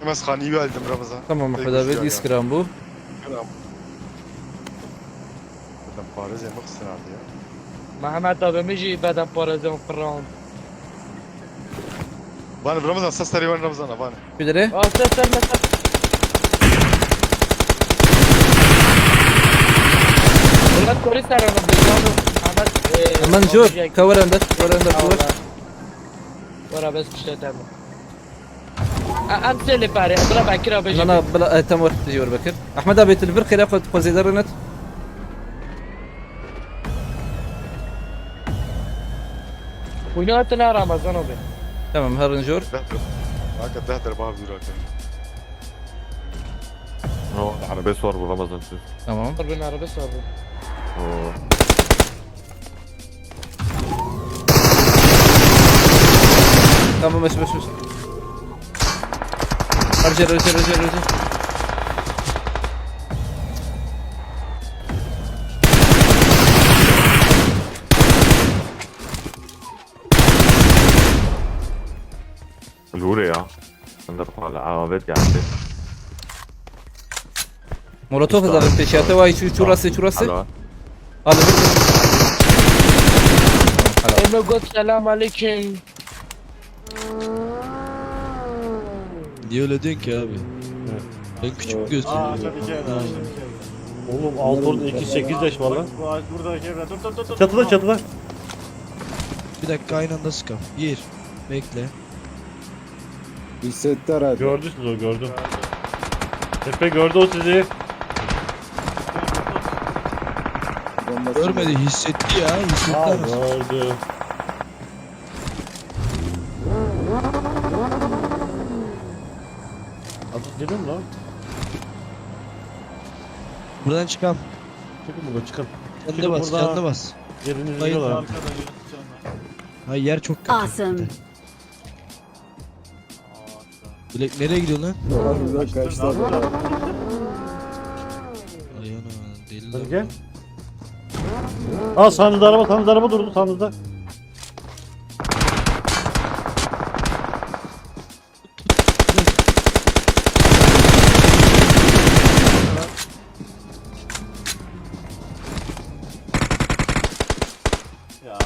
Was Rani geldim Ramazan. Tamam Ahmet abi 100 gram bu. Gram. Beden parası yemek ya. Mehmet abi mici şey beden parası yemek kıran. Bana Ramazan ses tarihi var Ramazan'a bana. Bir dere. Ah ses tarihi mesela. Ahmet e, koris tarihi Ahmet. Ahmet jo. Şey- cover under. Cover under. Cover. Cover. Cover. Cover. Cover. Cover. أنا باري اضرب على كرا بجي أنا بلا تم وقت تجور بكر. أحمد أبي تلفر خير اخذ قوزي درنت وينو اتنا رمضان وبي تمام هر نجور معك تحت اربعه بزيرو اهو عربيه صور برمضان تمام ضربنا عربيه صور تمام مش مش مش Roger Roger Roger Roger. Lure ya. Sınırfa alavet geldi. Molotov hazırladım peşiyatı var. Şu şurası şurası. Alo. Alo. Emre God selam aleyküm. Niye öyle diyorsun ki abi? Ben küçük gösteriyorum. Oğlum alt orada 2-8 yaş var lan. Bu ağaç buradaki evre. Dur dur dur. dur. Çatıda çatıda. Bir dakika aynı anda sıkam. Gir. Bekle. Hissetti herhalde. Gördü siz o gördü. Tepe gördü o sizi. Görmedi hissetti ya. Hissetti Aa, gördü. Mu lan? Buradan çıkam. Çıkın burada çıkın. Kendi Çıkın bas. buradan. Kendi bas. Yerini Hayır. Arkada canlar. Hayır yer çok kötü. Awesome. Bilek nereye gidiyor lan? Harbiden kaçtı adam. Ay ana deli Hadi lan gel. Aa sağınızda araba sağınızda araba durdu sağınızda. Ya.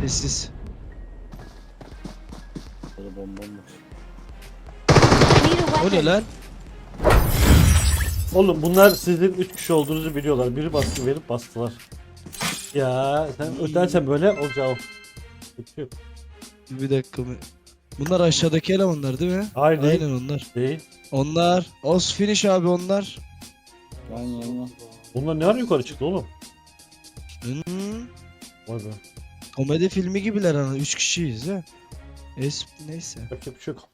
Sessiz. Böyle bombam var. O ne lan? Oğlum bunlar sizin 3 kişi olduğunuzu biliyorlar. Biri baskı verip bastılar. Ya sen ötersen böyle olacağı yok. Bir dakika. Bunlar aşağıdaki elemanlar değil mi? Hayır değil. Aynen onlar. Değil. Onlar. Os finish abi onlar. Yana. Bunlar ne ara yukarı çıktı oğlum? Hmm. Vay be. Komedi filmi gibiler ana. Üç kişiyiz ha. Es neyse. Yapacak bir şey yok.